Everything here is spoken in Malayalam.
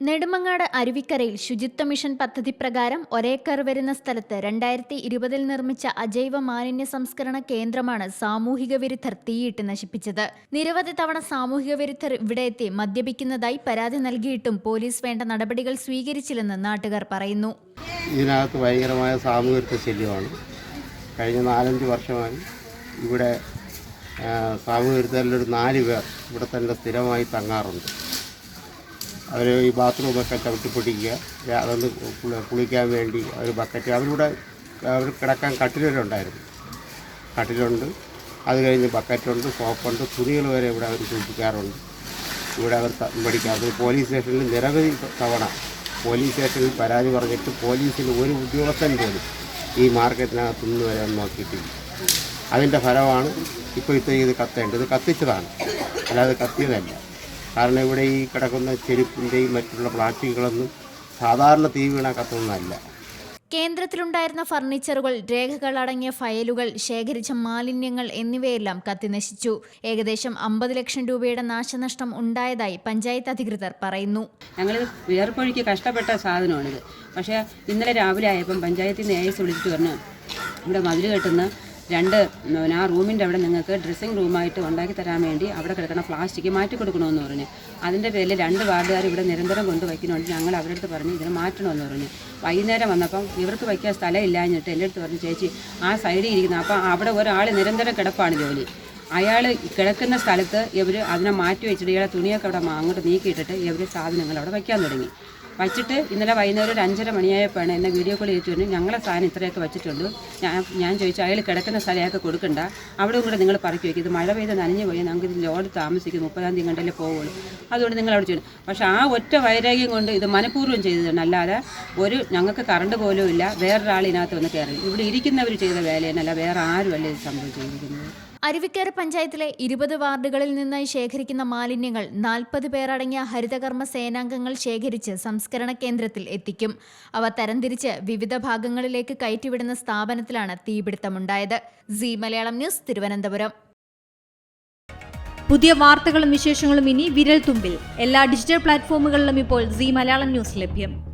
നെടുമങ്ങാട് അരുവിക്കരയിൽ ശുചിത്വ മിഷൻ പദ്ധതി പ്രകാരം ഒരേക്കർ വരുന്ന സ്ഥലത്ത് രണ്ടായിരത്തി ഇരുപതിൽ നിർമ്മിച്ച അജൈവ മാലിന്യ സംസ്കരണ കേന്ദ്രമാണ് സാമൂഹിക വിരുദ്ധർ തീയിട്ട് നശിപ്പിച്ചത്. നിരവധി തവണ സാമൂഹിക വിരുദ്ധർ ഇവിടെ എത്തി മദ്യപിക്കുന്നതായി പരാതി നൽകിയിട്ടും പോലീസ് വേണ്ട നടപടികൾ സ്വീകരിച്ചില്ലെന്ന് നാട്ടുകാർ പറയുന്നു. ഇതിനകത്ത് ഭയങ്കരമായ സാമൂഹിക ശല്യമാണ്. കഴിഞ്ഞ നാലഞ്ച് വർഷമായി ഇവിടെ സാമൂഹിക സാമൂഹികത്തിലൊരു നാല് പേർ ഇവിടെ തന്നെ സ്ഥിരമായി തങ്ങാറുണ്ട്. അവർ ഈ ബാത്റൂമൊക്കെ ചവിട്ടി പൊട്ടിക്കുക. രാ- അതൊന്ന് കുളിക്കാൻ വേണ്ടി ഒരു ബക്കറ്റ് അവരിവിടെ അവർ കിടക്കാൻ കട്ടിലുണ്ടായിരുന്നു കട്ടിലുണ്ട്. അത് കഴിഞ്ഞ് ബക്കറ്റുണ്ട് സോപ്പുണ്ട് തുണികൾ വരെ ഇവിടെ അവർ സൂക്ഷിക്കാറുണ്ട്. ഇവിടെ അവർ മേടിക്കാറുണ്ട് പോലീസ് സ്റ്റേഷനിൽ നിരവധി തവണ പോലീസ് സ്റ്റേഷനിൽ പരാതി പറഞ്ഞിട്ട് പോലീസിൽ ഒരു ഉദ്യോഗസ്ഥൻ പോലും ഈ മാർക്കറ്റിനകത്ത് നിന്ന് വരെ നോക്കിയിട്ടില്ല. അതിന്റെ ഫലമാണ് ഇപ്പോൾ ഇത്ര ഇത് കത്തേണ്ടത്. ഇത് കത്തിച്ചതാണ്. അല്ലാതെ കത്തിയതല്ല. കാരണം ഇവിടെ ഈ കിടക്കുന്ന ചെരുപ്പിന്റെയും മറ്റുള്ള പ്ലാസ്റ്റിക്കുകളൊന്നും സാധാരണ തീ വീണ കത്തുന്നതല്ല കേന്ദ്രത്തിലുണ്ടായിരുന്ന ഫർണിച്ചറുകൾ രേഖകൾ അടങ്ങിയ ഫയലുകൾ ശേഖരിച്ച മാലിന്യങ്ങൾ എന്നിവയെല്ലാം കത്തിനശിച്ചു. ഏകദേശം അമ്പത് ലക്ഷം രൂപയുടെ നാശനഷ്ടം ഉണ്ടായതായി പഞ്ചായത്ത് അധികൃതർ പറയുന്നു. ഞങ്ങൾ വേർപ്പൊഴിക്ക് കഷ്ടപ്പെട്ട സാധനമാണിത്. പക്ഷേ ഇന്നലെ രാവിലെ ആയപ്പം പഞ്ചായത്തിൽ നിന്ന് ഏസ് വിളിച്ചിട്ട് പറഞ്ഞു ഇവിടെ മതിൽ കെട്ടുന്ന രണ്ട് പിന്നെ ആ റൂമിന്റെ അവിടെ നിങ്ങൾക്ക് ഡ്രസ്സിങ് റൂമായിട്ട് ഉണ്ടാക്കി തരാൻ വേണ്ടി അവിടെ കിടക്കുന്ന പ്ലാസ്റ്റിക് മാറ്റി കൊടുക്കണമെന്ന് പറഞ്ഞു. അതിന്റെ പേരിൽ രണ്ട് വാർഡുകാർ ഇവിടെ നിരന്തരം കൊണ്ട് വയ്ക്കുന്നുണ്ട് ഞങ്ങൾ അവരുടെ അടുത്ത് പറഞ്ഞ് ഇതിനെ മാറ്റണമെന്ന് പറഞ്ഞു. വൈകുന്നേരം വന്നപ്പം ഇവർക്ക് വയ്ക്കാൻ സ്ഥലം ഇല്ലാഞ്ഞിട്ട് എന്റെ അടുത്ത് പറഞ്ഞു ചേച്ചി ആ സൈഡിൽ ഇരിക്കുന്ന അപ്പം അവിടെ ഒരാൾ നിരന്തരം കിടപ്പാണ് ജോലി. അയാൾ കിടക്കുന്ന സ്ഥലത്ത് ഇവർ അതിനെ മാറ്റി വെച്ചിട്ട് ഇയാളെ തുണിയൊക്കെ അവിടെ അങ്ങോട്ട് നീക്കിയിട്ടിട്ട് ഇവർ സാധനങ്ങൾ അവിടെ വയ്ക്കാൻ തുടങ്ങി. വച്ചിട്ട് ഇന്നലെ വൈകുന്നേരം ഒരു അഞ്ചര മണിയായപ്പോഴാണ് എന്നെ വീഡിയോ കോൾ ചെയ്തിട്ട് പറഞ്ഞു ഞങ്ങളെ സാധനം ഇത്രയൊക്കെ വെച്ചിട്ടുണ്ട്. ഞാൻ ഞാൻ ചോദിച്ചു അയാൾ കിടക്കുന്ന സ്ഥലം അയാൾക്ക് കൊടുക്കണ്ട. അവിടെ കൂടെ നിങ്ങൾ പറക്കി വയ്ക്കും. ഇത് മഴ പെയ്ത് നനഞ്ഞു പോയി. ഞങ്ങൾക്ക് ഇത് ലോഡ് താമസിക്കും മുപ്പതാം തീയതി കണ്ടല്ലേ പോവുള്ളൂ. അതുകൊണ്ട് നിങ്ങൾ അവിടെ ചെയ്യണം പക്ഷേ ആ ഒറ്റ വൈരാഗ്യം കൊണ്ട് ഇത് മനഃപൂർവം ചെയ്തതാണ്. അല്ലാതെ ഒരു ഞങ്ങൾക്ക് കറണ്ട് പോലും ഇല്ല. വേറൊരാൾ ഇതിനകത്ത് വന്ന് കയറി. ഇവിടെ ഇരിക്കുന്നവർ ചെയ്ത വേലയെന്നല്ല വേറെ ആരുമല്ല ഇത് സംഭവിച്ചിരിക്കുന്നത് അരുവിക്കര പഞ്ചായത്തിലെ ഇരുപത് വാർഡുകളിൽ നിന്നായി ശേഖരിക്കുന്ന മാലിന്യങ്ങൾ നാൽപ്പത് പേരടങ്ങിയ ഹരിതകർമ്മ സേനാംഗങ്ങൾ ശേഖരിച്ച് സംസ്കരണ കേന്ദ്രത്തിൽ എത്തിക്കും. അവ തരംതിരിച്ച് വിവിധ ഭാഗങ്ങളിലേക്ക് കയറ്റിവിടുന്ന സ്ഥാപനത്തിലാണ് തീപിടുത്തമുണ്ടായത്. C Malayalam news Thiruvananthapuram. പുതിയ വാർത്തകളും വിശേഷങ്ങളും ഇനി വിരൽ തുമ്പിൽ എല്ലാ ഡിജിറ്റൽ പ്ലാറ്റ്ഫോമുകളിലും ഇപ്പോൾ സി മലയാളം ന്യൂസ് ലഭ്യം.